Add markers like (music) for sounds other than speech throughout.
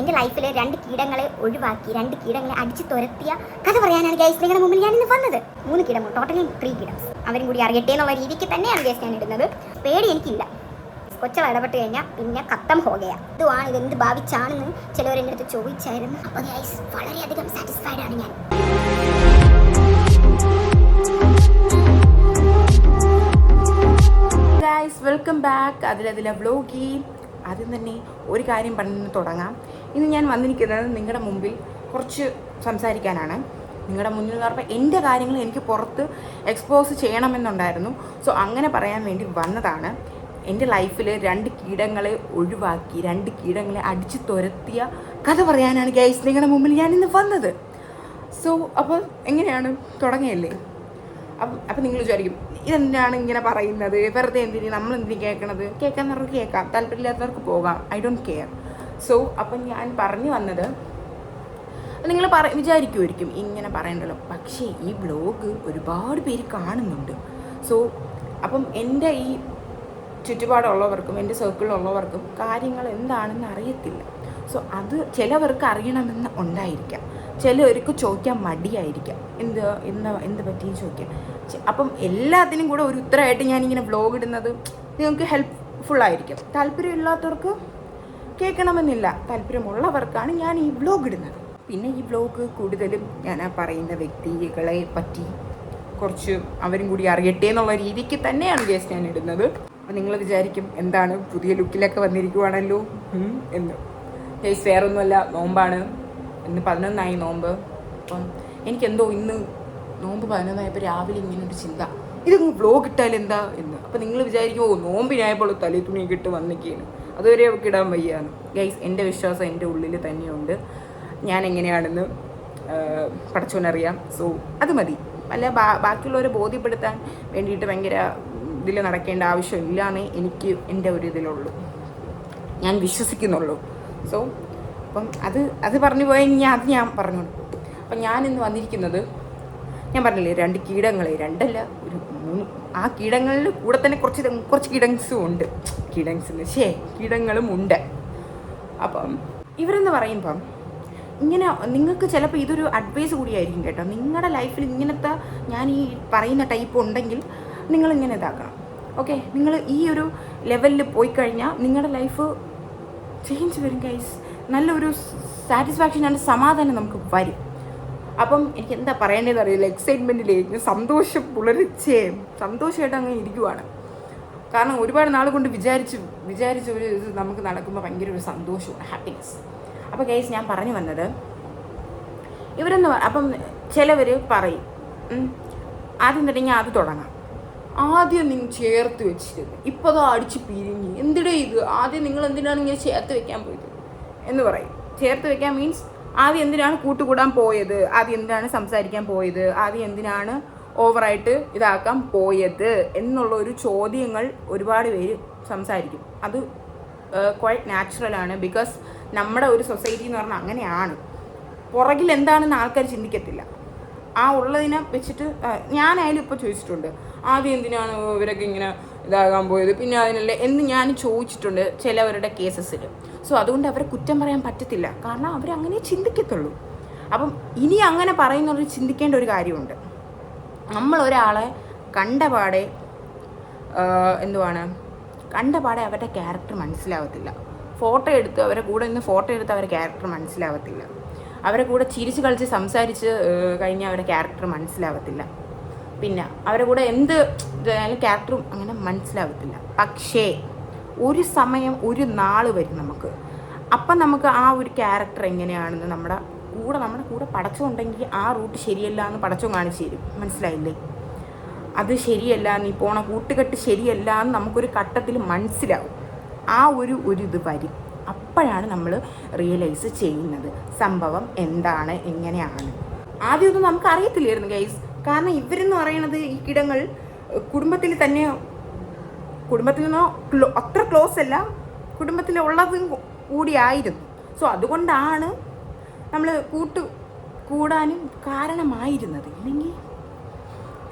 എന്റെ ലൈഫിൽ രണ്ട് കീടങ്ങളെ ഒഴിവാക്കി രണ്ട് കീടങ്ങളെ അടിച്ചു തുരത്തിയ കഥ പറയാനാണ് ഗൈസ് നിങ്ങളുടെ മുമ്പിൽ ഞാൻ ഇന്ന് വന്നത്. മൂന്ന് കീടമോ ടോട്ടലി ത്രീ കീടംസ് അവരും കൂടി അറിയട്ടെ എന്നുള്ള രീതിക്ക് തന്നെയാണ് ഗൈസ് ഞാൻ ഇടുന്നത്. പേടി എനിക്കില്ല. കൊച്ചള ഇടപെട്ട് കഴിഞ്ഞാൽ പിന്നെ കത്തം ഹോകയാ. ഇതുമാണ് ഇതെന്ത് ഭാവിച്ചാണെന്ന് ചിലവർ എന്റെ അടുത്ത് ചോദിച്ചായിരുന്നു. അപ്പോൾ ഗൈസ് വളരെയധികം സാറ്റിസ്ഫൈഡ് ആണ് ഞാൻ. വെൽക്കം ബാക്ക് അതിലതിലെ വ്ലോഗി ആദ്യം തന്നെ ഒരു കാര്യം പറഞ്ഞ് തുടങ്ങാം. ഇന്ന് ഞാൻ വന്നിരിക്കുന്നത് നിങ്ങളുടെ മുമ്പിൽ കുറച്ച് സംസാരിക്കാനാണ്. നിങ്ങളുടെ മുന്നിൽ എന്ന് പറഞ്ഞാൽ എന്റെ കാര്യങ്ങൾ എനിക്ക് പുറത്ത് എക്സ്പോസ് ചെയ്യണമെന്നുണ്ടായിരുന്നു. സോ അങ്ങനെ പറയാൻ വേണ്ടി വന്നതാണ്. എന്റെ ലൈഫിൽ രണ്ട് കീടങ്ങളെ ഒഴിവാക്കി രണ്ട് കീടങ്ങളെ അടിച്ചു തുരത്തിയ കഥ പറയാനാണ് ഗൈസ് നിങ്ങളുടെ മുമ്പിൽ ഞാൻ ഇന്ന് വന്നത്. സോ അപ്പോൾ എങ്ങനെയാണ്? തുടങ്ങിയല്ലേ? അപ്പം അപ്പം നിങ്ങൾ വിചാരിക്കും ഇതെന്തിനാണ് ഇങ്ങനെ പറയുന്നത്? വെറുതെ എന്തിനു? നമ്മൾ എന്തിനു കേൾക്കണത്? കേൾക്കാൻ കേൾക്കാന്നവർക്ക് കേൾക്കാം. താല്പര്യമില്ലാത്തവർക്ക് പോകാം. ഐ ഡോണ്ട് കെയർ സോ അപ്പം ഞാൻ പറഞ്ഞു വന്നത് നിങ്ങൾ പറ വിചാരിക്കുമായിരിക്കും ഇങ്ങനെ പറയണ്ടല്ലോ. പക്ഷേ ഈ ബ്ലോഗ് ഒരുപാട് പേര് കാണുന്നുണ്ട്. സോ അപ്പം എന്റെ ഈ ചുറ്റുപാടുള്ളവർക്കും എന്റെ സർക്കിളിലുള്ളവർക്കും കാര്യങ്ങൾ എന്താണെന്ന് അറിയത്തില്ല. സോ അത് ചിലവർക്ക് അറിയണമെന്ന് ഉണ്ടായിരിക്കാം. ചിലവർക്ക് ചോദിക്കാൻ മടിയായിരിക്കാം. എന്ത് എന്താ എന്ത് പറ്റി ചോദിക്കാം. അപ്പം എല്ലാത്തിനും കൂടെ ഒരു ഉത്തരമായിട്ട് ഞാനിങ്ങനെ ബ്ലോഗ് ഇടുന്നത് നിങ്ങൾക്ക് ഹെൽപ്ഫുൾ ആയിരിക്കും. താല്പര്യമില്ലാത്തവർക്ക് കേൾക്കണമെന്നില്ല. താല്പര്യമുള്ളവർക്കാണ് ഞാൻ ഈ വ്ലോഗ് ഇടുന്നത്. പിന്നെ ഈ വ്ലോഗ് കൂടുതലും ഞാൻ ആ പറയുന്ന വ്യക്തികളെ പറ്റി കുറച്ച് അവരും കൂടി അറിയട്ടെ എന്നുള്ള രീതിക്ക് തന്നെയാണ് ഗേസ് ഞാൻ ഇടുന്നത്. അപ്പം നിങ്ങൾ വിചാരിക്കും എന്താണ് പുതിയ ലുക്കിലൊക്കെ വന്നിരിക്കുവാണല്ലോ? എന്ന്. ഗേസ് വേറൊന്നുമല്ല നോമ്പാണ്. ഇന്ന് പതിനൊന്നായി നോമ്പ്. അപ്പം എനിക്കെന്തോ ഇന്ന് നോമ്പ് പതിനൊന്നായപ്പോൾ രാവിലെ ഇങ്ങനെ ഒരു ചിന്ത. ഇതൊന്ന് വ്ലോഗ് ഇട്ടാൽ എന്താ എന്ന്. അപ്പം നിങ്ങൾ വിചാരിക്കും ഓ നോമ്പിനായപ്പോൾ തലേ തുണിയൊക്കെ ഇട്ട് വന്നിരിക്കുകയാണ്. അതുവരെ അവർക്ക് ഇടാൻ വയ്യാന്ന് ഗൈസ് എന്റെ വിശ്വാസം എന്റെ ഉള്ളിൽ തന്നെയുണ്ട്. ഞാൻ എങ്ങനെയാണെന്ന് പഠിച്ചോനറിയാം സോ അത് മതി. അല്ല ബാക്കിയുള്ളവരെ ബോധ്യപ്പെടുത്താൻ വേണ്ടിയിട്ട് ഭയങ്കര ഇതിൽ നടക്കേണ്ട ആവശ്യമില്ലാന്നേ എനിക്ക് എന്റെ ഒരു ഇതിലുള്ളൂ. ഞാൻ വിശ്വസിക്കുന്നുള്ളൂ. സോ അപ്പം അത് അത് പറഞ്ഞു പോയാൽ ഞാൻ അത് ഞാൻ പറഞ്ഞു അപ്പം ഞാൻ ഇന്ന് വന്നിരിക്കുന്നത് ഞാൻ പറഞ്ഞില്ലേ രണ്ട് കീടങ്ങളെ രണ്ടല്ല ഒരു ആ കീടങ്ങളിൽ കൂടെ തന്നെ കുറച്ച് കുറച്ച് കിടങ്സും ഉണ്ട്. കിടങ്സ് ശേ കീടങ്ങളും ഉണ്ട്. അപ്പം ഇവരെന്ന് പറയുമ്പം ഇങ്ങനെ നിങ്ങൾക്ക് ചിലപ്പോൾ ഇതൊരു അഡ്വൈസ് കൂടിയായിരിക്കും കേട്ടോ. നിങ്ങളുടെ ലൈഫിൽ ഇങ്ങനത്തെ ഞാൻ ഈ പറയുന്ന ടൈപ്പ് ഉണ്ടെങ്കിൽ നിങ്ങൾ ഇങ്ങനെ ഇതാക്കണം. ഓക്കെ നിങ്ങൾ ഈ ഒരു ലെവലിൽ പോയി കഴിഞ്ഞാൽ നിങ്ങളുടെ ലൈഫ് ചേഞ്ച് വരും ഗൈസ് നല്ലൊരു സാറ്റിസ്ഫാക്ഷൻ ആൻഡ് സമാധാനം നമുക്ക് വരും. അപ്പം എനിക്ക് എന്താ പറയേണ്ടതെന്ന് അറിയില്ല എക്സൈറ്റ്മെന്റിലേക്ക് സന്തോഷം പുലർച്ചേ സന്തോഷമായിട്ട് അങ്ങ് ഇരിക്കുവാണ്. കാരണം ഒരുപാട് നാൾ കൊണ്ട് വിചാരിച്ചു വിചാരിച്ച ഒരു ഇത് നമുക്ക് നടക്കുമ്പോൾ ഭയങ്കര ഒരു സന്തോഷമാണ് ഹാപ്പിനെസ് അപ്പോൾ കേസ് ഞാൻ പറഞ്ഞു വന്നത് ഇവരെന്ന് അപ്പം ചിലവർ പറയും ആദ്യം തുടങ്ങി അത് തുടങ്ങാം. ആദ്യം നിങ്ങൾ ചേർത്ത് വെച്ചിരുന്നു. ഇപ്പോൾ അത് അടിച്ച് പിരിഞ്ഞ്. എന്തിടേ ഇത്? ആദ്യം നിങ്ങൾ എന്തിനാണ് ഇങ്ങനെ ചേർത്ത് വെക്കാൻ പോയത്? എന്ന് പറയും. ചേർത്ത് വെക്കാൻ മീൻസ് ആദ്യം എന്തിനാണ് കൂട്ടുകൂടാൻ പോയത്? ആവി എന്തിനാണ് സംസാരിക്കാൻ പോയത്? ആവി എന്തിനാണ് ഓവറായിട്ട് ഇതാക്കാൻ പോയത്? എന്നുള്ള ഒരു ചോദ്യങ്ങൾ ഒരുപാട് പേര് സംസാരിക്കും. അത് ക്വൈറ്റ് നാച്ചുറലാണ് ബിക്കോസ് നമ്മുടെ ഒരു സൊസൈറ്റി എന്ന് പറഞ്ഞാൽ അങ്ങനെയാണ്. പുറകിൽ എന്താണെന്ന് ആൾക്കാർ ചിന്തിക്കത്തില്ല. ആ ഉള്ളതിനെ വെച്ചിട്ട് ഞാനായാലും ഇപ്പോൾ ചോദിച്ചിട്ടുണ്ട്. ആദ്യം എന്തിനാണ് ഇവരൊക്കെ ഇങ്ങനെ ഇതാകാൻ പോയത്. പിന്നെ അതിനല്ല എന്ന് ഞാൻ ചോദിച്ചിട്ടുണ്ട് ചിലവരുടെ കേസസിൽ സോ അതുകൊണ്ട് അവരെ കുറ്റം പറയാൻ പറ്റത്തില്ല. കാരണം അവരങ്ങനെ ചിന്തിക്കത്തുള്ളൂ. അപ്പം ഇനി അങ്ങനെ പറയുന്നവർ ചിന്തിക്കേണ്ട ഒരു കാര്യമുണ്ട്. നമ്മൾ ഒരാളെ കണ്ടപാടെ എന്തുവാണ്? കണ്ടപാടെ അവരുടെ ക്യാരക്ടർ മനസ്സിലാവത്തില്ല. ഫോട്ടോ എടുത്ത് അവരെ കൂടെ നിന്ന് ഫോട്ടോ എടുത്ത് അവരുടെ ക്യാരക്ടർ മനസ്സിലാവത്തില്ല. അവരെ കൂടെ ചിരിച്ച് കളിച്ച് സംസാരിച്ച് കഴിഞ്ഞാൽ അവരുടെ ക്യാരക്ടർ മനസ്സിലാവത്തില്ല. പിന്നെ അവരുടെ കൂടെ എന്ത് ക്യാരക്ടറും അങ്ങനെ മനസ്സിലാവത്തില്ല. പക്ഷേ ഒരു സമയം ഒരു നാൾ വരും നമുക്ക്. അപ്പം നമുക്ക് ആ ഒരു ക്യാരക്ടർ എങ്ങനെയാണെന്ന് നമ്മുടെ കൂടെ നമ്മുടെ കൂടെ പടച്ചുണ്ടെങ്കിൽ ആ റൂട്ട് ശരിയല്ല എന്ന് പടച്ചും കാണിച്ചു തരും. മനസ്സിലായില്ലേ? അത് ശരിയല്ല നീ പോണ കൂട്ടുകെട്ട് ശരിയല്ല എന്ന് നമുക്കൊരു ഘട്ടത്തിൽ മനസ്സിലാവും. ആ ഒരു ഒരു ഇത് വരും. അപ്പോഴാണ് നമ്മൾ റിയലൈസ് ചെയ്യുന്നത് സംഭവം എന്താണ് എങ്ങനെയാണ്. ആദ്യമൊന്നും നമുക്ക് അറിയത്തില്ലായിരുന്നു ഗൈസ് കാരണം ഇവരെന്ന് പറയുന്നത് ഈ കിടങ്ങൾ കുടുംബത്തിൽ തന്നെ കുടുംബത്തിൽ നിന്നോ അത്ര ക്ലോസ് അല്ല കുടുംബത്തിലുള്ളതും കൂടിയായിരുന്നു സോ അതുകൊണ്ടാണ് നമ്മൾ കൂട്ടു കൂടാനും കാരണമായിരുന്നത്. ഇല്ലെങ്കിൽ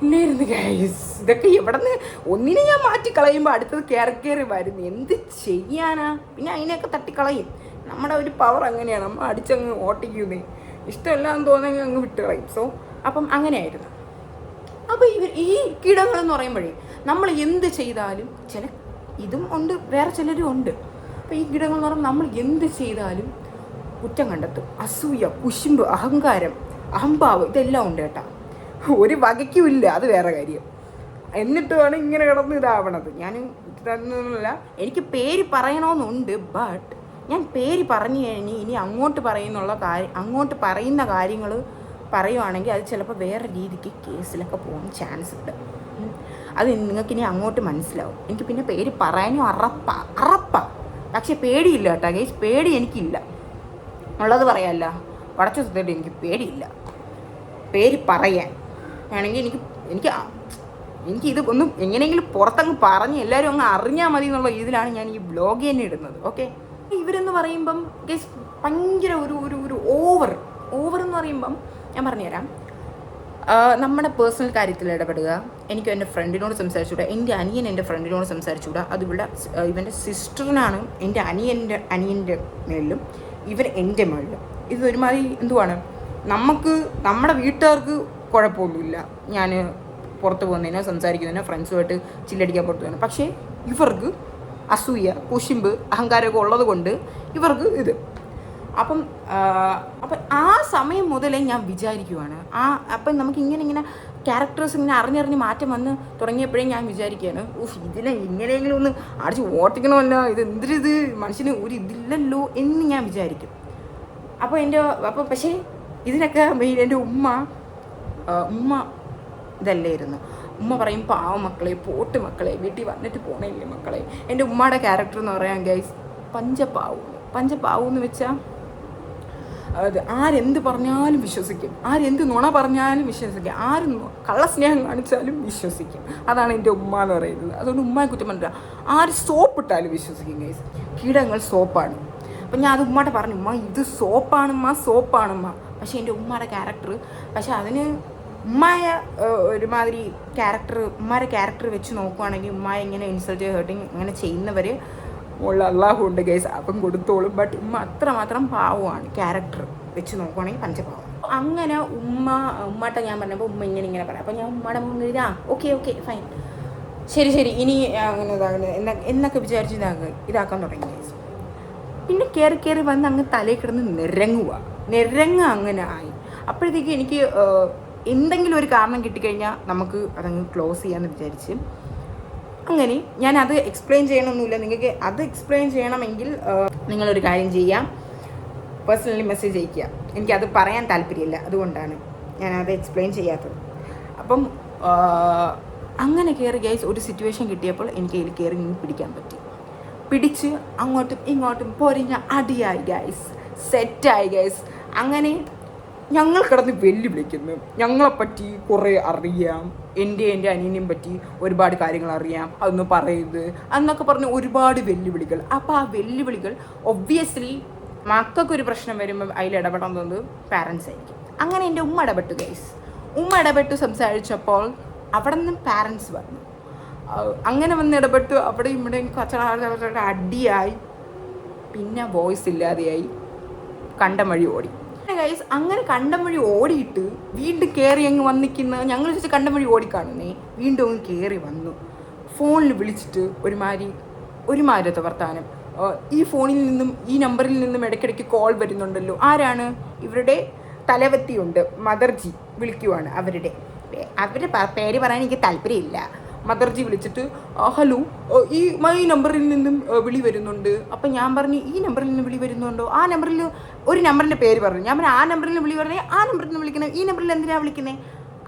ഇല്ലായിരുന്നു ഗൈസ് ഇതൊക്കെ ഇവിടെ നിന്ന് ഒന്നിനെ ഞാൻ മാറ്റിക്കളയുമ്പോൾ അടുത്തത് കയറി കയറി വരുന്നു. എന്ത് ചെയ്യാനാ? പിന്നെ അതിനെയൊക്കെ തട്ടിക്കളയും. നമ്മുടെ ഒരു പവർ അങ്ങനെയാണ് നമ്മൾ അടിച്ചങ്ങ് ഓട്ടിക്കുന്നേ. ഇഷ്ടമല്ല എന്ന് തോന്നുന്നെങ്കിൽ അങ്ങ് വിട്ടുകളയും. സോ അപ്പം അങ്ങനെയായിരുന്നു. അപ്പോൾ ഇവർ ഈ കീടങ്ങളെന്ന് പറയുമ്പോഴേ നമ്മൾ എന്ത് ചെയ്താലും ചില ഇതും ഉണ്ട് വേറെ ചിലരും ഉണ്ട്. അപ്പോൾ ഈ കീടങ്ങൾ എന്ന് പറയുമ്പോൾ നമ്മൾ എന്ത് ചെയ്താലും കുറ്റം കണ്ടെത്തും. അസൂയ കുശുമ്പ് അഹങ്കാരം അഹംഭാവ് ഇതെല്ലാം ഉണ്ട് കേട്ടാ. ഒരു വകയ്ക്കുമില്ല അത് വേറെ കാര്യം. എന്നിട്ടുമാണ് ഇങ്ങനെ കിടന്ന് ഇതാവണത്. ഞാൻ ഇതല്ല എനിക്ക് പേര് പറയണമെന്നുണ്ട് ബട്ട് ഞാൻ പേര് പറഞ്ഞു കഴിഞ്ഞ് ഇനി അങ്ങോട്ട് പറയുന്നുള്ള കാര്യം അങ്ങോട്ട് പറയുന്ന കാര്യങ്ങൾ പറയുവാണെങ്കിൽ അത് ചിലപ്പോൾ വേറെ രീതിക്ക് കേസിലൊക്കെ പോകാൻ ചാൻസ് ഉണ്ട്. അത് നിങ്ങൾക്ക് ഇനി അങ്ങോട്ട് മനസ്സിലാവും. എനിക്ക് പിന്നെ പേര് പറയാനും അറപ്പ അറപ്പ. പക്ഷേ പേടിയില്ല കേട്ടോ ഗേസ് പേടി എനിക്കില്ല. ഉള്ളത് പറയാമല്ല വടച്ചു സുഖമായിട്ട് എനിക്ക് പേടിയില്ല. പേര് പറയാൻ. വേണമെങ്കിൽ എനിക്ക് എനിക്ക് എനിക്ക് ഇത് ഒന്നും എങ്ങനെയെങ്കിലും പുറത്തങ്ങ് പറഞ്ഞ് എല്ലാവരും അങ്ങ് അറിഞ്ഞാൽ മതി എന്നുള്ള ഇതിലാണ് ഞാൻ ഈ ബ്ലോഗ് തന്നെ ഇടുന്നത്. ഓക്കെ ഇവരെന്ന് പറയുമ്പം ഗേസ് ഭയങ്കര ഒരു ഒരു ഒരു ഓവർ ഓവർ എന്ന് പറയുമ്പം ഞാൻ പറഞ്ഞുതരാം. നമ്മുടെ പേഴ്സണൽ കാര്യത്തിൽ ഇടപെടുക. എനിക്ക് എന്റെ ഫ്രണ്ടിനോട് സംസാരിച്ചുകൂടാ. എന്റെ അനിയൻ എന്റെ ഫ്രണ്ടിനോട് സംസാരിച്ചുകൂടാ. അതിവിടെ ഇവന്റെ സിസ്റ്ററിനാണ് എന്റെ അനിയന്റെ അനിയന്റെ മേളിലും ഇവൻ എന്റെ മേളിലും ഇത് ഒരുമാതിരി എന്തുവാണ്? നമുക്ക് നമ്മുടെ വീട്ടുകാർക്ക് കുഴപ്പമൊന്നുമില്ല. ഞാൻ പുറത്ത് പോകുന്നതിനോ സംസാരിക്കുന്നതിനോ ഫ്രണ്ട്സുമായിട്ട് ചില്ലടിക്കാൻ പുറത്ത് പോകുന്നു പക്ഷേ ഇവർക്ക് അസൂയ കുശിമ്പ് അഹങ്കാരമൊക്കെ ഉള്ളത് കൊണ്ട് ഇവർക്ക് ഇത് അപ്പം അപ്പം ആ സമയം മുതലേ ഞാൻ വിചാരിക്കുവാണ്. ആ അപ്പം നമുക്ക് ഇങ്ങനെ ഇങ്ങനെ ക്യാരക്ടേഴ്സ് ഇങ്ങനെ അറിഞ്ഞറിഞ്ഞ് മാറ്റം വന്ന് തുടങ്ങിയപ്പോഴേ ഞാൻ വിചാരിക്കുകയാണ് ഉഫ് ഇതിനെ ഇങ്ങനെയെങ്കിലും ഒന്ന് അടിച്ച് ഓട്ടിക്കണമല്ലോ ഇത് എന്തൊരിത് മനുഷ്യന് ഒരു ഇതില്ലല്ലോ എന്ന് ഞാൻ വിചാരിക്കും. അപ്പോൾ എന്റെ അപ്പോൾ പക്ഷേ ഇതിനൊക്കെ മെയിൻ എന്റെ ഉമ്മ ഉമ്മ ഇതല്ലായിരുന്നു. ഉമ്മ പറയും പാവ മക്കളെ പോട്ട് മക്കളെ വീട്ടിൽ വന്നിട്ട് പോണില്ലേ മക്കളെ? എന്റെ ഉമ്മയുടെ ക്യാരക്ടർ എന്ന് പറയാൻ ഗൈസ് പഞ്ചപാവു പഞ്ചപാവു എന്ന് വെച്ചാൽ അത് ആരെന്ത് പറഞ്ഞാലും വിശ്വസിക്കും. ആരെന്ത് നുണ പറഞ്ഞാലും വിശ്വസിക്കും. ആര് കള്ളസ്നേഹം കാണിച്ചാലും വിശ്വസിക്കും. അതാണ് എന്റെ ഉമ്മ എന്ന് പറയുന്നത്. അതുകൊണ്ട് ഉമ്മയെ കുറ്റം പറഞ്ഞില്ല ആര് സോപ്പ് ഇട്ടാലും വിശ്വസിക്കും ഗൈസ് കീടങ്ങൾ സോപ്പാണ്. അപ്പം ഞാൻ അത് ഉമ്മയുടെ പറഞ്ഞു ഉമ്മ ഇത് സോപ്പാണുമ്മ സോപ്പാണുമ്മ. പക്ഷേ എന്റെ ഉമ്മയുടെ ക്യാരക്ടർ പക്ഷേ അതിന് ഉമ്മായ ഒരുമാതിരി ക്യാരക്ടർ ഉമ്മാരെ ക്യാരക്ടർ വെച്ച് നോക്കുവാണെങ്കിൽ ഉമ്മായ ഇങ്ങനെ ഇൻസൾട്ട് ഹേർട്ടിങ് അങ്ങനെ ചെയ്യുന്നവർ ഉള്ള അള്ളാഹു ഉണ്ട് ഗൈസ് അപ്പം കൊടുത്തോളും. ബട്ട് ഉമ്മ അത്രമാത്രം പാവമാണ്. ക്യാരക്ടർ വെച്ച് നോക്കുവാണെങ്കിൽ പഞ്ചപാവം. അങ്ങനെ ഉമ്മ ഉമ്മട്ട ഞാൻ പറഞ്ഞപ്പോൾ ഉമ്മ ഇങ്ങനെ ഇങ്ങനെ പറയാം. അപ്പോൾ ഞാൻ ഉമ്മയുടെ മുന്നിൽ ഇതാ ഓക്കെ ഓക്കെ ഫൈൻ ശരി ശരി. ഇനി അങ്ങനെ ഇതാകുന്നത് എന്നാ എന്നൊക്കെ വിചാരിച്ച് ഇതാക്കാൻ തുടങ്ങി ഗൈസ് പിന്നെ കയറി കയറി വന്ന് അങ്ങ് തലയിൽ കിടന്ന് നിരങ്ങുക നിരങ്ങ അങ്ങനെ ആയി. അപ്പോഴത്തേക്ക് എനിക്ക് എന്തെങ്കിലും ഒരു കാരണം കിട്ടിക്കഴിഞ്ഞാൽ നമുക്ക് അതങ്ങ് ക്ലോസ് ചെയ്യാമെന്ന് വിചാരിച്ച് അങ്ങനെ ഞാൻ അത് എക്സ്പ്ലെയിൻ ചെയ്യണമെന്നില്ല നിങ്ങൾക്ക് അത് എക്സ്പ്ലെയിൻ ചെയ്യണമെങ്കിൽ നിങ്ങളൊരു കാര്യം ചെയ്യാം. പേഴ്സണലി മെസ്സേജ് അയയ്ക്കുക. എനിക്കത് പറയാൻ താല്പര്യമില്ല. അതുകൊണ്ടാണ് ഞാനത് എക്സ്പ്ലെയിൻ ചെയ്യാത്തത്. അപ്പം അങ്ങനെ കയറി ഗൈസ് ഒരു സിറ്റുവേഷൻ കിട്ടിയപ്പോൾ എനിക്ക് അതിൽ കയറി നിന്ന് പിടിക്കാൻ പറ്റി. പിടിച്ച് അങ്ങോട്ടും ഇങ്ങോട്ടും പൊരിഞ്ഞ അടിയായി ഗൈസ് സെറ്റായി ഗൈസ് അങ്ങനെ ഞങ്ങൾ കിടന്ന് വെല്ലുവിളിക്കുന്നു. ഞങ്ങളെപ്പറ്റി കുറേ അറിയാം. എന്റെ എന്റെ അനിയനെയും പറ്റി ഒരുപാട് കാര്യങ്ങൾ അറിയാം. അതൊന്ന് പറയരുത് എന്നൊക്കെ പറഞ്ഞ് ഒരുപാട് വെല്ലുവിളികൾ. അപ്പോൾ ആ വെല്ലുവിളികൾ ഒബ്വിയസ്ലി മക്കൾക്ക് ഒരു പ്രശ്നം വരുമ്പോൾ അതിൽ ഇടപെടാൻ തോന്നുന്നത് പാരൻസ് ആയിരിക്കും. അങ്ങനെ എന്റെ ഉമ്മ ഇടപെട്ടു ഗൈസ് ഉമ്മ ഇടപെട്ട് സംസാരിച്ചപ്പോൾ അവിടെ നിന്ന് പാരൻസ് വന്നു അങ്ങനെ വന്ന് ഇടപെട്ട്. അവിടെ ഇവിടെ കച്ചട അടിയായി. പിന്നെ വോയിസ് ഇല്ലാതെയായി. കണ്ടം വഴി ഓടി. ഗൈസ് അങ്ങനെ കണ്ടം വഴി ഓടിയിട്ട് വീണ്ടും കയറി അങ്ങ് വന്നിക്കുന്ന ഞങ്ങൾ വെച്ച് കണ്ടം വഴി ഓടിക്കാണുന്നേ. വീണ്ടും അങ്ങ് കയറി വന്നു. ഫോണിൽ വിളിച്ചിട്ട് ഒരുമാതിരി ഒരുമാതിരത്തെ വർത്താനം. ഈ ഫോണിൽ നിന്നും ഈ നമ്പറിൽ നിന്നും ഇടയ്ക്കിടയ്ക്ക് കോൾ വരുന്നുണ്ടല്ലോ. ആരാണ്? ഇവരുടെ തലവത്തിയുണ്ട്. മദർജി വിളിക്കുവാണ് അവരുടെ. അവരുടെ പേര് പറയാൻ എനിക്ക് താല്പര്യമില്ല. മദർജി വിളിച്ചിട്ട് ഹലോ ഈ മൈ നമ്പറിൽ നിന്നും വിളി വരുന്നുണ്ട്. അപ്പം ഞാൻ പറഞ്ഞു ഈ നമ്പറിൽ നിന്ന് വിളി വരുന്നുണ്ടോ? ആ നമ്പറിൽ ഒരു നമ്പറിന്റെ പേര് പറഞ്ഞു. ഞാൻ പറഞ്ഞു ആ നമ്പറിൽ വിളി പറഞ്ഞേ ആ നമ്പറിൽ നിന്ന് വിളിക്കുന്നത് ഈ നമ്പറിൽ എന്തിനാണ് വിളിക്കുന്നത്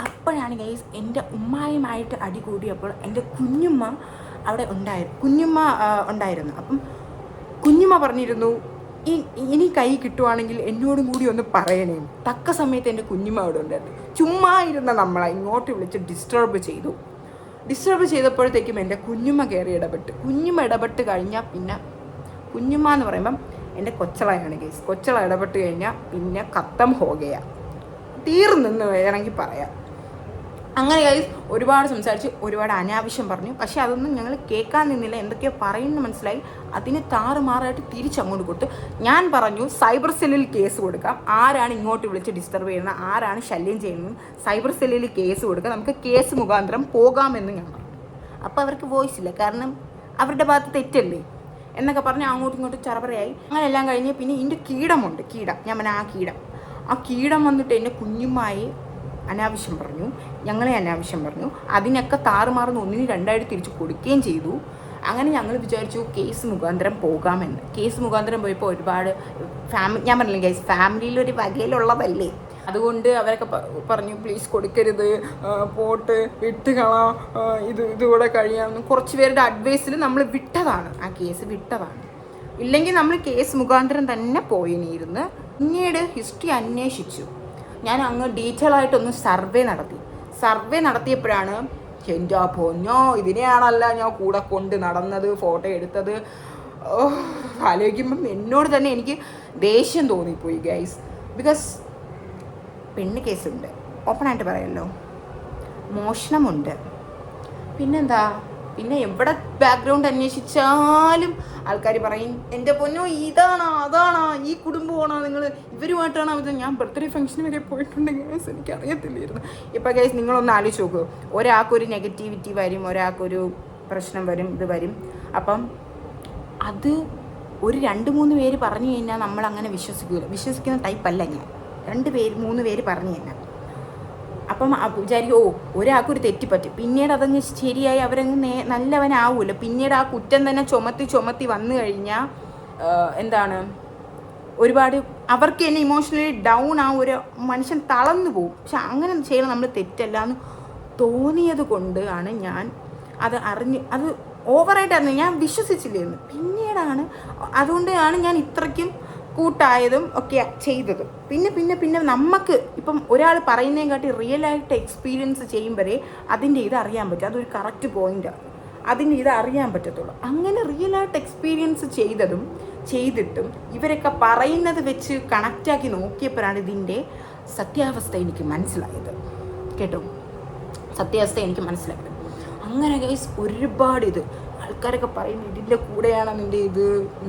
അപ്പോഴാണ് ഗൈസ് എന്റെ ഉമ്മായുമായിട്ട് അടി കൂടിയപ്പോൾ എന്റെ കുഞ്ഞുമ്മ അവിടെ ഉണ്ടായിരുന്നു കുഞ്ഞുമ്മ ഉണ്ടായിരുന്നു. അപ്പം കുഞ്ഞുമ്മ പറഞ്ഞിരുന്നു ഈ ഇനി കൈ കിട്ടുവാണെങ്കിൽ എന്നോടും കൂടി ഒന്ന് പറയണേ. തക്ക സമയത്ത് എന്റെ കുഞ്ഞുമ്മ അവിടെ ഉണ്ടായിരുന്നു. ചുമ്മാ ഇരുന്ന നമ്മളെ ഇങ്ങോട്ട് വിളിച്ച് ഡിസ്റ്റർബ് ചെയ്തു. ഡിസ്റ്റർബ് ചെയ്തപ്പോഴത്തേക്കും എന്റെ കുഞ്ഞുമ്മ കയറി ഇടപെട്ട്. കുഞ്ഞുമ്മ ഇടപെട്ട് കഴിഞ്ഞാൽ പിന്നെ കുഞ്ഞുമ്മ എന്ന് പറയുമ്പം എന്റെ കൊച്ചളയാണ് കേസ് കൊച്ചള ഇടപെട്ട് കഴിഞ്ഞാൽ പിന്നെ കത്തം ഹോകയ തീർന്നെന്ന് വേണമെങ്കിൽ പറയാം. അങ്ങനെ ഗൈസ് ഒരുപാട് സംസാരിച്ച് ഒരുപാട് അനാവശ്യം പറഞ്ഞു. പക്ഷെ അതൊന്നും ഞങ്ങൾ കേൾക്കാൻ നിന്നില്ല. എന്തൊക്കെയോ പറയുന്നു മനസ്സിലായി. അതിന് താറുമാറായിട്ട് തിരിച്ചങ്ങോട്ട് കൊടുത്തു ഞാൻ പറഞ്ഞു സൈബർ സെല്ലിൽ കേസ് കൊടുക്കാം. ആരാണ് ഇങ്ങോട്ട് വിളിച്ച് ഡിസ്റ്റർബ് ചെയ്യുന്നത്? ആരാണ് ശല്യം ചെയ്യുന്നത്? സൈബർ സെല്ലിൽ കേസ് കൊടുക്കാം. നമുക്ക് കേസ് മുഖാന്തരം പോകാമെന്ന് ഞാൻ പറഞ്ഞു. അപ്പോൾ അവർക്ക് വോയിസ് ഇല്ല. കാരണം അവരുടെ ഭാഗത്ത് തെറ്റല്ലേ? എന്നൊക്കെ പറഞ്ഞ് അങ്ങോട്ടും ഇങ്ങോട്ടും ചറപറയായി. അങ്ങനെല്ലാം കഴിഞ്ഞ് പിന്നെ ഇതിന്റെ കീടമുണ്ട്. കീടം. ഞാൻ ആ കീടം. ആ കീടം വന്നിട്ട് എന്റെ കുഞ്ഞുമായി അനാവശ്യം പറഞ്ഞു. ഞങ്ങളെ അനാവശ്യം പറഞ്ഞു. അതിനൊക്കെ താറുമാറുന്ന ഒന്നിന് രണ്ടായിട്ട് തിരിച്ചു കൊടുക്കുകയും ചെയ്തു. അങ്ങനെ ഞങ്ങൾ വിചാരിച്ചു കേസ് മുഖാന്തരം പോകാമെന്ന്. കേസ് മുഖാന്തരം പോയപ്പോൾ ഒരുപാട് ഫാമിലി ഞാൻ പറഞ്ഞില്ല കേസ് ഫാമിലിയിൽ ഒരു വകയിലുള്ളതല്ലേ? അതുകൊണ്ട് അവരൊക്കെ പറഞ്ഞു പ്ലീസ് കൊടുക്കരുത്. പോട്ട് വിട്ടുകളാം കളാം. ഇത് ഇതുകൂടെ കഴിയാമെന്ന്. കുറച്ച് പേരുടെ അഡ്വൈസിൽ നമ്മൾ വിട്ടതാണ്. ആ കേസ് വിട്ടതാണ്. ഇല്ലെങ്കിൽ നമ്മൾ കേസ് മുഖാന്തരം തന്നെ പോയിനിരുന്ന് പിന്നീട് ഹിസ്റ്ററി അന്വേഷിച്ചു. ഞാൻ അങ്ങ് ഡീറ്റെയിൽ ആയിട്ടൊന്ന് സർവേ നടത്തി. സർവേ നടത്തിയപ്പോഴാണ് എന്റെ പൊന്നോ ഇതിനെയാണല്ല ഞാൻ കൂടെ കൊണ്ട് നടന്നത് ഫോട്ടോ എടുത്തത്. ഓ, ആലോചിക്കുമ്പം എന്നോട് തന്നെ എനിക്ക് ദേഷ്യം തോന്നിപ്പോയി ഗൈസ് ബിക്കോസ് പെണ്ണ് കേസുണ്ട്. ഓപ്പണായിട്ട് പറയല്ലോ. മോഷണമുണ്ട്. പിന്നെന്താ? പിന്നെ എവിടെ ബാക്ക്ഗ്രൗണ്ട് അന്വേഷിച്ചാലും ആൾക്കാർ പറയും എന്റെ പൊന്നോ ഇതാണോ അതാണോ ഈ കുടുംബമാണോ നിങ്ങൾ ഇവരുമായിട്ടാണോ ഇത്? ഞാൻ ബർത്ത്ഡേ ഫംഗ്ഷന് വരെ പോയിട്ടുണ്ടെങ്കിൽ ഗൈസ് എനിക്ക് അറിയത്തില്ലായിരുന്നു ഇപ്പം ഗൈസ് നിങ്ങളൊന്ന് ആലോചിച്ച് നോക്കൂ. ഒരാൾക്കൊരു നെഗറ്റിവിറ്റി വരും ഒരാൾക്കൊരു പ്രശ്നം വരും ഇത് വരും. അപ്പം അത് ഒരു രണ്ട് മൂന്ന് പേര് പറഞ്ഞു കഴിഞ്ഞാൽ നമ്മൾ അങ്ങനെ വിശ്വസിക്കില്ല വിശ്വസിക്കുന്ന ടൈപ്പല്ല ഞാൻ. രണ്ട് പേര് മൂന്ന് പേര് പറഞ്ഞു കഴിഞ്ഞാൽ. അപ്പം വിചാരിക്കും ഓ ഒരാൾക്കൊരു തെറ്റ് പറ്റും. പിന്നീട് അതങ്ങ് ശരിയായി അവരങ്ങ് നേ നല്ലവനാവുമല്ലോ പിന്നീട് ആ കുറ്റം തന്നെ ചുമത്തി ചുമത്തി വന്നു കഴിഞ്ഞാൽ എന്താണ് ഒരുപാട് അവർക്ക് തന്നെ ഇമോഷണലി ഡൗൺ ആ ഒരു മനുഷ്യൻ തളർന്നു പോകും. പക്ഷെ അങ്ങനെ ചെയ്യണം നമ്മൾ തെറ്റല്ല എന്ന് തോന്നിയത് കൊണ്ട് ആണ് ഞാൻ അത് അറിഞ്ഞ് അത് ഓവറായിട്ട് അറിഞ്ഞു ഞാൻ വിശ്വസിച്ചില്ലായിരുന്നു പിന്നീടാണ് അതുകൊണ്ടാണ് ഞാൻ ഇത്രയ്ക്കും കൂട്ടായതും ഒക്കെ ചെയ്തതും. പിന്നെ പിന്നെ പിന്നെ നമുക്ക് ഇപ്പം ഒരാൾ പറയുന്നതിനെ കാട്ടി റിയൽ ആയിട്ട് എക്സ്പീരിയൻസ് ചെയ്യുമ്പോഴേ അതിന്റെ ഇത് അറിയാൻ പറ്റും. അതൊരു കറക്റ്റ് പോയിന്റാണ് അതിന്റെ ഇത് അറിയാൻ പറ്റത്തുള്ളൂ. അങ്ങനെ റിയൽ ആയിട്ട് എക്സ്പീരിയൻസ് ചെയ്തതും ചെയ്തിട്ടും ഇവരൊക്കെ പറയുന്നത് വെച്ച് കണക്റ്റാക്കി നോക്കിയപ്പോഴാണ് ഇതിന്റെ സത്യാവസ്ഥ എനിക്ക് മനസ്സിലായത്. കേട്ടോ? സത്യാവസ്ഥ എനിക്ക് മനസ്സിലായത്. അങ്ങനെ ഗൈസ് ഒരുപാട് ഇത് ആൾക്കാരൊക്കെ പറയുന്നു ഇതിന്റെ കൂടെയാണ് നിന്റെ ഇത്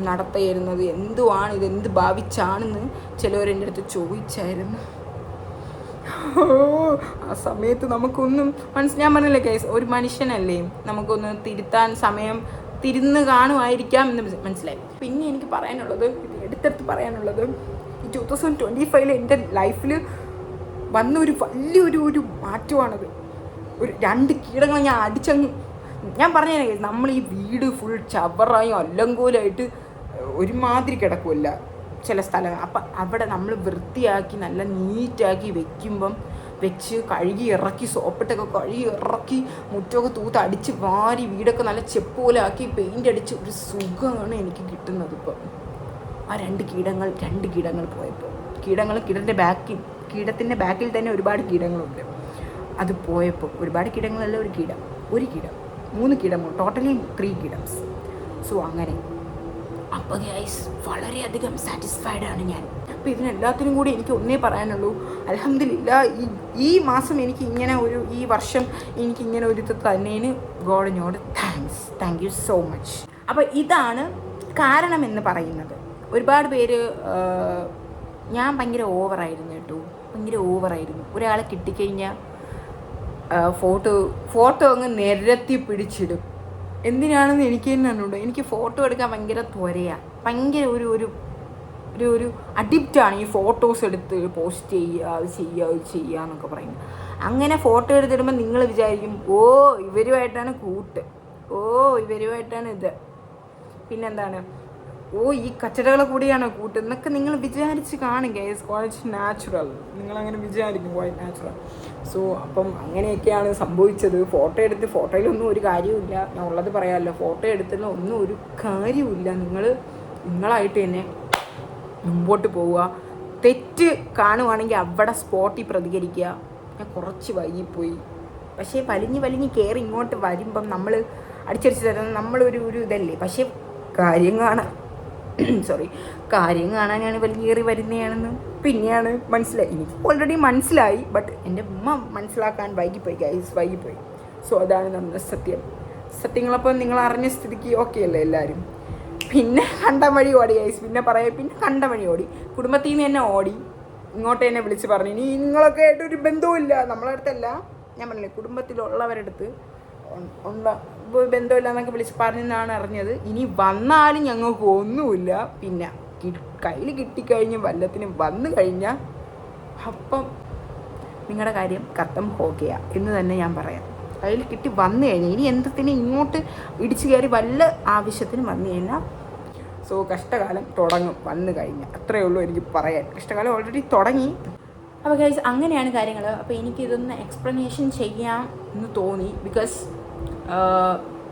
നടത്തിയിരുന്നത്. എന്തുവാണ് ഇത്? എന്ത് ഭാവിച്ചാണെന്ന് ചിലവരെന്റെ അടുത്ത് ചോദിച്ചായിരുന്നു. ആ സമയത്ത് നമുക്കൊന്നും മനസ്സ് ഞാൻ പറഞ്ഞില്ലേ കേസ് ഒരു മനുഷ്യനല്ലേ നമുക്കൊന്ന് തിരുത്താൻ സമയം തിരുന്ന് കാണുമായിരിക്കാം എന്ന് മനസ്സിലായി. പിന്നെ എനിക്ക് പറയാനുള്ളത് എടുത്തെടുത്ത് പറയാനുള്ളത് ഈ ടു തൗസൻഡ് ട്വന്റി ഫൈവിൽ എന്റെ ലൈഫിൽ വന്ന ഒരു വലിയൊരു ഒരു മാറ്റമാണത്. ഒരു രണ്ട് കീടങ്ങൾ ഞാൻ അടിച്ചങ്ങ് ഞാൻ പറഞ്ഞു നമ്മൾ ഈ വീട് ഫുൾ ചവറായും അല്ലങ്കോലായിട്ട് ഒരുമാതിരി കിടക്കുമല്ല ചില സ്ഥലങ്ങൾ. അപ്പം അവിടെ നമ്മൾ വൃത്തിയാക്കി നല്ല നീറ്റാക്കി വെക്കുമ്പം വെച്ച് കഴുകി ഇറക്കി സോപ്പിട്ടൊക്കെ കഴുകി ഇറക്കി മുറ്റമൊക്കെ തൂത്ത് അടിച്ച് വാരി വീടൊക്കെ നല്ല ചെപ്പ് പോലെ ആക്കി പെയിന്റ് അടിച്ച് ഒരു സുഖമാണ് എനിക്ക് കിട്ടുന്നത് ഇപ്പം. ആ രണ്ട് കീടങ്ങൾ രണ്ട് കീടങ്ങൾ പോയപ്പോൾ. കീടങ്ങൾ കീടത്തിന്റെ ബാക്കിൽ കീടത്തിന്റെ ബാക്കിൽ തന്നെ ഒരുപാട് കീടങ്ങളുണ്ട്. അത് പോയപ്പോൾ ഒരുപാട് കീടങ്ങളല്ല ഒരു കീടം ഒരു കീടം. മൂന്ന് കിടമോ ടോട്ടലി ത്രീ കിടംസ്. സോ അങ്ങനെ. അപ്പോൾ ഗൈസ് വളരെയധികം സാറ്റിസ്ഫൈഡ് ആണ് ഞാൻ. അപ്പോൾ ഇതിനെല്ലാത്തിനും കൂടി എനിക്ക് ഒന്നേ പറയാനുള്ളൂ. അലഹമില്ല ഈ ഈ മാസം എനിക്ക് ഇങ്ങനെ ഒരു ഈ വർഷം എനിക്ക് ഇങ്ങനെ ഒരു ഇത് തന്നേന് ഗോഡിനോട് thanks thank you so much അപ്പോൾ ഇതാണ് കാരണം എന്ന് പറയുന്നത്. ഒരുപാട് പേര് ഞാൻ ഭയങ്കര ഓവറായിരുന്നു കേട്ടോ. ഭയങ്കര ഓവറായിരുന്നു ഒരാളെ കിട്ടിക്കഴിഞ്ഞാൽ ഫോട്ടോ ഫോട്ടോ അങ്ങ് നിരത്തി പിടിച്ചിടും. എന്തിനാണെന്ന് എനിക്ക് തന്നെ അറിഞ്ഞൂടാ. എനിക്ക് ഫോട്ടോ എടുക്കാൻ ഭയങ്കര ത്വരയാണ് ഭയങ്കര ഒരു ഒരു ഒരു ഒരു അഡിക്റ്റാണ് ഈ ഫോട്ടോസ് എടുത്ത് പോസ്റ്റ് ചെയ്യുക അത് ചെയ്യുക അത് ചെയ്യുക എന്നൊക്കെ പറയുന്നത്. അങ്ങനെ ഫോട്ടോ എടുത്തിടുമ്പോൾ നിങ്ങൾ വിചാരിക്കും ഓ ഇവരുമായിട്ടാണ് കൂട്ട്. ഓ ഇവരുമായിട്ടാണ് ഇത്. പിന്നെന്താണ്? ഓ ഈ കച്ചടകളെ കൂടിയാണോ കൂട്ടുന്നത്. എന്നൊക്കെ നിങ്ങൾ വിചാരിച്ച് കാണുക ഈസ് ക്വാളിറ്റി നാച്ചുറൽ നിങ്ങൾ അങ്ങനെ വിചാരിക്കും ക്വാളിറ്റി നാച്ചുറൽ സോ അപ്പം അങ്ങനെയൊക്കെയാണ് സംഭവിച്ചത്. ഫോട്ടോ എടുത്ത് ഫോട്ടോയിലൊന്നും ഒരു കാര്യമില്ല ഞാൻ ഉള്ളത് പറയാമല്ലോ ഫോട്ടോ എടുത്തുള്ള ഒന്നും ഒരു കാര്യമില്ല നിങ്ങൾ നിങ്ങളായിട്ട് തന്നെ മുമ്പോട്ട് പോവുക. തെറ്റ് കാണുവാണെങ്കിൽ അവിടെ സ്പോട്ടിൽ പ്രതികരിക്കുക. ഞാൻ കുറച്ച് വൈകിപ്പോയി. പക്ഷേ വലിഞ്ഞ് വലിഞ്ഞ് കയറി ഇങ്ങോട്ട് വരുമ്പം നമ്മൾ അടിച്ചടിച്ച് തരുന്ന നമ്മളൊരു ഒരു ഇതല്ലേ? പക്ഷേ കാര്യം കാണാം (clears throat) സോറി കാര്യം കാണാനാണ് വലിയേറി വരുന്നതാണെന്ന് പിന്നെയാണ് മനസ്സിലായി. എനിക്ക് ഓൾറെഡി മനസ്സിലായി ബട്ട് എന്റെ ഉമ്മ മനസ്സിലാക്കാൻ വൈകിപ്പോയി ഗൈസ് വൈകിപ്പോയി. സോ അതാണ് നമ്മുടെ സത്യം. സത്യങ്ങളപ്പോൾ നിങ്ങൾ അറിഞ്ഞ സ്ഥിതിക്ക് ഓക്കെ അല്ലേ എല്ലാവരും പിന്നെ കണ്ട വഴി ഓടി ഗൈസ് പിന്നെ പറയാം പിന്നെ കണ്ട വഴി ഓടി. കുടുംബത്തിൽ നിന്ന് തന്നെ ഓടി. ഇങ്ങോട്ട് എന്നെ വിളിച്ച് പറഞ്ഞു. ഇനി നിങ്ങളൊക്കെ ആയിട്ട് ഒരു ബന്ധവുമില്ല. നമ്മളെ അടുത്തല്ല. ഞാൻ പറഞ്ഞില്ലേ കുടുംബത്തിലുള്ളവരടുത്ത് ഉള്ള ബ- ബന്ധമില്ല എന്നൊക്കെ വിളിച്ച് പറഞ്ഞെന്നാണ് അറിഞ്ഞത്. ഇനി വന്നാലും ഞങ്ങൾക്ക് ഒന്നുമില്ല. പിന്നെ കയ്യിൽ കിട്ടിക്കഴിഞ്ഞ് വല്ലത്തിനും വന്നു കഴിഞ്ഞാൽ അപ്പം നിങ്ങളുടെ കാര്യം കത്തം ഹോക്കിയ എന്ന് തന്നെ ഞാൻ പറയാം. കയ്യിൽ കിട്ടി വന്നു കഴിഞ്ഞാൽ ഇനി എന്തത്തിന് ഇങ്ങോട്ട് ഇടിച്ചു കയറി വല്ല ആവശ്യത്തിന് വന്നു കഴിഞ്ഞാൽ സോ കഷ്ടകാലം തുടങ്ങും വന്നു കഴിഞ്ഞാൽ അത്രയേ ഉള്ളൂ എനിക്ക് പറയാൻ. കഷ്ടകാലം ഓൾറെഡി തുടങ്ങി. അപ്പോൾ ഗൈസ് അങ്ങനെയാണ് കാര്യങ്ങൾ അപ്പോൾ എനിക്കിതൊന്ന് എക്സ്പ്ലനേഷൻ ചെയ്യാം എന്ന് തോന്നി. ബിക്കോസ്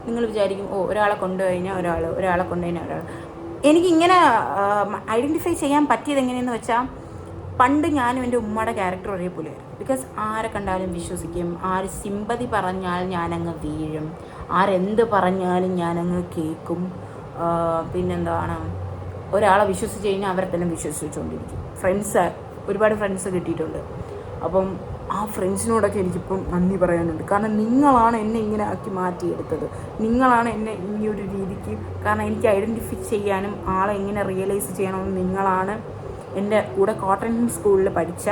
നിങ്ങൾ വിചാരിക്കും ഓ ഒരാളെ കൊണ്ടുകഴിഞ്ഞാൽ ഒരാൾ ഒരാളെ കൊണ്ടുകഴിഞ്ഞാൽ ഒരാൾ എനിക്കിങ്ങനെ ഐഡന്റിഫൈ ചെയ്യാൻ പറ്റിയത് എങ്ങനെയെന്ന് വെച്ചാൽ പണ്ട് ഞാനും എന്റെ ഉമ്മയുടെ ക്യാരക്ടർ ഒരേപോലെയായിരുന്നു. ബിക്കോസ് ആരെ കണ്ടാലും വിശ്വസിക്കും. ആര് സിമ്പതി പറഞ്ഞാൽ ഞാനങ്ങ് വീഴും. ആരെന്ത് പറഞ്ഞാലും ഞാനങ്ങ് കേൾക്കും. പിന്നെന്താണ് ഒരാളെ വിശ്വസിച്ച് കഴിഞ്ഞാൽ അവരെ തന്നെ വിശ്വസിച്ചുകൊണ്ടിരിക്കും ഫ്രണ്ട്സ് ഒരുപാട് ഫ്രണ്ട്സ് കിട്ടിയിട്ടുണ്ട്. അപ്പം ആ ഫ്രണ്ട്സിനോടൊക്കെ എനിക്കിപ്പം നന്ദി പറയാനുണ്ട്. കാരണം നിങ്ങളാണ് എന്നെ ഇങ്ങനെ ആക്കി മാറ്റിയെടുത്തത്. നിങ്ങളാണ് എന്നെ ഈ ഒരു രീതിക്ക് കാരണം എനിക്ക് ഐഡന്റിഫൈ ചെയ്യാനും ആളെ എങ്ങനെ റിയലൈസ് ചെയ്യണമെന്ന് നിങ്ങളാണ് എന്റെ കൂടെ കോട്ടൺ സ്കൂളിൽ പഠിച്ച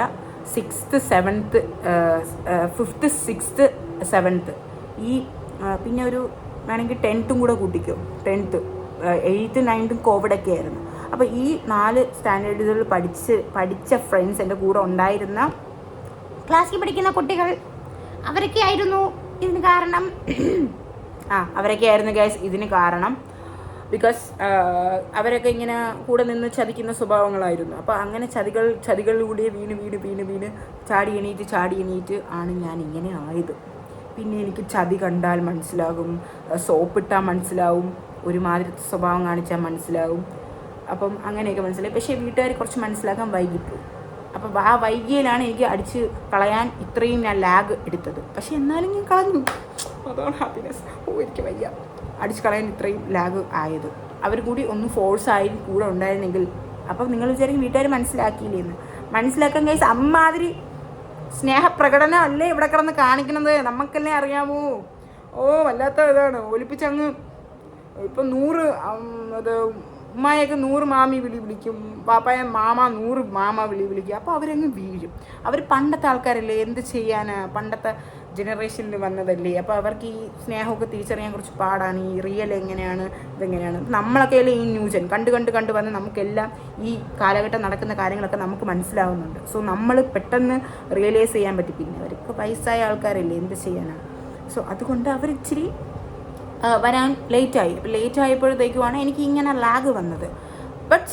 sixth seventh fifth sixth seventh ഈ പിന്നെ ഒരു വേണമെങ്കിൽ ടെൻത്തും കൂടെ കൂട്ടിക്കോ. ടെൻത്ത് എയ്ത്ത് നയൻത്തും കോവിഡൊക്കെ ആയിരുന്നു. അപ്പോൾ ഈ നാല് സ്റ്റാൻഡേർഡുകളിൽ പഠിച്ച് പഠിച്ച ഫ്രണ്ട്സ് എന്റെ കൂടെ ഉണ്ടായിരുന്ന ക്ലാസ്സിൽ പഠിക്കുന്ന കുട്ടികൾ അവരൊക്കെ ആയിരുന്നു ഇതിന് കാരണം. ആ അവരൊക്കെ ആയിരുന്നു ഗൈസ് ഇതിന് കാരണം. ബിക്കോസ് അവരൊക്കെ ഇങ്ങനെ കൂടെ നിന്ന് ചതിക്കുന്ന സ്വഭാവങ്ങളായിരുന്നു. അപ്പോൾ അങ്ങനെ ചതികൾ ചതികളിലൂടെ വീണ് വീണ് വീണ് വീണ് ചാടി എണീറ്റ് ചാടി എണീറ്റ് ആണ് ഞാൻ ഇങ്ങനെ ആയത്. പിന്നെ എനിക്ക് ചതി കണ്ടാൽ മനസ്സിലാകും. സോപ്പിട്ടാൽ മനസ്സിലാവും. ഒരുമാതിരി സ്വഭാവം കാണിച്ചാൽ മനസ്സിലാവും അപ്പം അങ്ങനെയൊക്കെ മനസ്സിലായി. പക്ഷേ വീട്ടുകാർ കുറച്ച് മനസ്സിലാക്കാൻ വൈകിപ്പോയി. അപ്പം ആ വൈകിയിലാണ് എനിക്ക് അടിച്ച് കളയാൻ ഇത്രയും ഞാൻ ലാഗ് എടുത്തത്. പക്ഷെ എന്നാലും ഞാൻ കളഞ്ഞു. അതാണ് ഹാപ്പിനെസ് ഓ എനിക്ക് വയ്യ. അടിച്ച് കളയാൻ ഇത്രയും ലാഗ് ആയത്. അവർ കൂടി ഒന്ന് ഫോഴ്സ് ആയി കൂടെ ഉണ്ടായിരുന്നെങ്കിൽ. അപ്പം നിങ്ങൾ വിചാരിക്കും വീട്ടുകാർ മനസ്സിലാക്കിയില്ലേന്ന്. മനസ്സിലാക്കാൻ കഴിച്ച അമ്മാതിരി സ്നേഹപ്രകടനം അല്ലേ ഇവിടെ കിടന്ന് കാണിക്കുന്നത് നമുക്കല്ലേ അറിയാമോ ഓ വല്ലാത്ത ഇതാണ്. ഒലിപ്പിച്ചങ്ങ് ഇപ്പം നൂറ് അത് ഉമ്മായൊക്കെ നൂറ് മാമി വിളി വിളിക്കും പാപ്പായ മാമ നൂറ് മാമ വിളി വിളിക്കും. അപ്പോൾ അവരങ്ങ് വീഴും. അവർ പണ്ടത്തെ ആൾക്കാരല്ലേ എന്ത് ചെയ്യാനാ? പണ്ടത്തെ ജനറേഷനിൽ വന്നതല്ലേ. അപ്പോൾ അവർക്ക് ഈ സ്നേഹമൊക്കെ തിരിച്ചറിയാൻ കുറച്ച് പാടാണ്. ഈ റിയൽ എങ്ങനെയാണ് ഇതെങ്ങനെയാണ്? നമ്മളൊക്കെ അല്ലേ ഈ ന്യൂജൻ കണ്ട് കണ്ട് കണ്ട് വന്ന് നമുക്കെല്ലാം ഈ കാലഘട്ടം നടക്കുന്ന കാര്യങ്ങളൊക്കെ നമുക്ക് മനസ്സിലാവുന്നുണ്ട്. സോ നമ്മൾ പെട്ടെന്ന് റിയലൈസ് ചെയ്യാൻ പറ്റി. പിന്നെ അവർക്ക് വയസ്സായ ആൾക്കാരല്ലേ എന്ത് ചെയ്യാനാണ് സോ അതുകൊണ്ട് അവർ ഇച്ചിരി വരാൻ ലേറ്റായി ലേറ്റ് ആയപ്പോഴത്തേക്കുമാണ് എനിക്ക് ഇങ്ങനെ ലാഗ് വന്നത്. ബട്ട്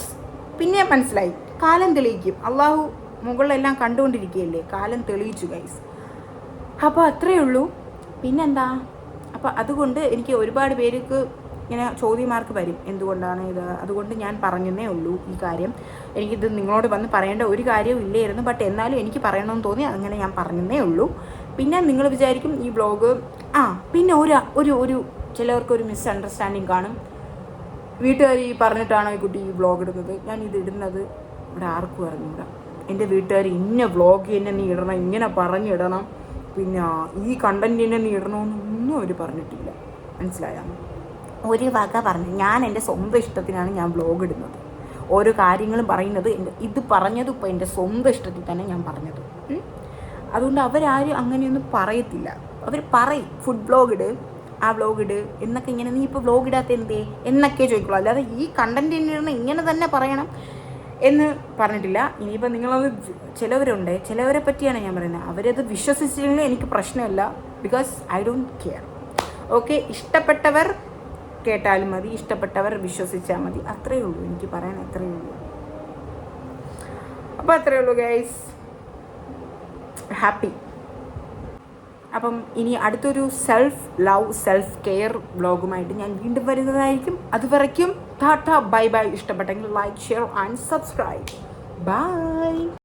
പിന്നെ മനസ്സിലായി. കാലം തെളിയിക്കും. അള്ളാഹു മുകളിലെല്ലാം കണ്ടുകൊണ്ടിരിക്കുകയല്ലേ? കാലം തെളിയിച്ചു ഗൈസ് അപ്പോൾ അത്രയേ ഉള്ളൂ. പിന്നെന്താ? അപ്പോൾ അതുകൊണ്ട് എനിക്ക് ഒരുപാട് പേർക്ക് ഇങ്ങനെ ചോദ്യമാർക്ക് വരും. എന്തുകൊണ്ടാണ് ഇത്? അതുകൊണ്ട് ഞാൻ പറഞ്ഞതേ ഉള്ളൂ ഈ കാര്യം. എനിക്കിത് നിങ്ങളോട് വന്ന് പറയേണ്ട ഒരു കാര്യവും ഇല്ലായിരുന്നു. ബട്ട് എന്നാലും എനിക്ക് പറയണമെന്ന് തോന്നി. അങ്ങനെ ഞാൻ പറഞ്ഞതേ ഉള്ളൂ. പിന്നെ നിങ്ങൾ വിചാരിക്കും ഈ ബ്ലോഗ് ആ പിന്നെ ഒരു ഒരു ഒരു ചിലവർക്ക് ഒരു മിസ്അണ്ടർസ്റ്റാൻഡിങ് കാണും. വീട്ടുകാർ ഈ പറഞ്ഞിട്ടാണോ ഈ കുട്ടി ഈ വ്ളോഗ് ഇടുന്നത്? ഞാൻ ഇത് ഇടുന്നത് ഇവിടെ ആർക്കും അറിഞ്ഞൂടാ. എന്റെ വീട്ടുകാർ ഇന്ന വ്ളോഗ് തന്നെ നീ ഇടണം ഇങ്ങനെ പറഞ്ഞിടണം പിന്നെ ഈ കണ്ടന്റ് തന്നെ നീ ഇടണമെന്നൊന്നും അവർ പറഞ്ഞിട്ടില്ല. മനസ്സിലായോ? ഒരു വക പറഞ്ഞു. ഞാൻ എന്റെ സ്വന്തം ഇഷ്ടത്തിനാണ് ഞാൻ വ്ളോഗ് ഇടുന്നത്. ഓരോ കാര്യങ്ങളും പറയുന്നത് എന്റെ ഇത് പറഞ്ഞത് ഇപ്പോൾ എന്റെ സ്വന്തം ഇഷ്ടത്തിൽ തന്നെ ഞാൻ പറഞ്ഞത്. അതുകൊണ്ട് അവരാരും അങ്ങനെയൊന്നും പറയത്തില്ല. അവർ പറയും ഫുഡ് ബ്ലോഗ് ഇട്. ആ വ്ളോഗ് ഇട്. എന്നൊക്കെ ഇങ്ങനെ നീ ഇപ്പോൾ വ്ളോഗ് ഇടാത്ത എന്തേ? എന്നൊക്കെ ചോദിക്കുള്ളൂ. അല്ലാതെ ഈ കണ്ടന്റ് ഇടുന്ന ഇങ്ങനെ തന്നെ പറയണം എന്ന് പറഞ്ഞിട്ടില്ല. ഇനിയിപ്പോൾ നിങ്ങളത് ചിലവരുണ്ട്. ചിലവരെ പറ്റിയാണ് ഞാൻ പറയുന്നത്. അവരത് വിശ്വസിച്ചില്ലെങ്കിൽ എനിക്ക് പ്രശ്നമില്ല. Because I don't care okay ഇഷ്ടപ്പെട്ടവർ കേട്ടാലും മതി. ഇഷ്ടപ്പെട്ടവർ വിശ്വസിച്ചാൽ മതി. അത്രയേ ഉള്ളൂ. എനിക്ക് പറയാൻ അത്രയേ ഉള്ളൂ. അപ്പോൾ അത്രയേ ഉള്ളൂ ഗൈസ് ഹാപ്പി അപ്പം ഇനി അടുത്തൊരു സെൽഫ് ലവ് സെൽഫ് കെയർ വ്ളോഗുമായിട്ട് ഞാൻ വീണ്ടും വരുന്നതായിരിക്കും. അതുവരയ്ക്കും ടാറ്റ ബൈ ബൈ. ഇഷ്ടപ്പെട്ടെങ്കിൽ like share and subscribe bye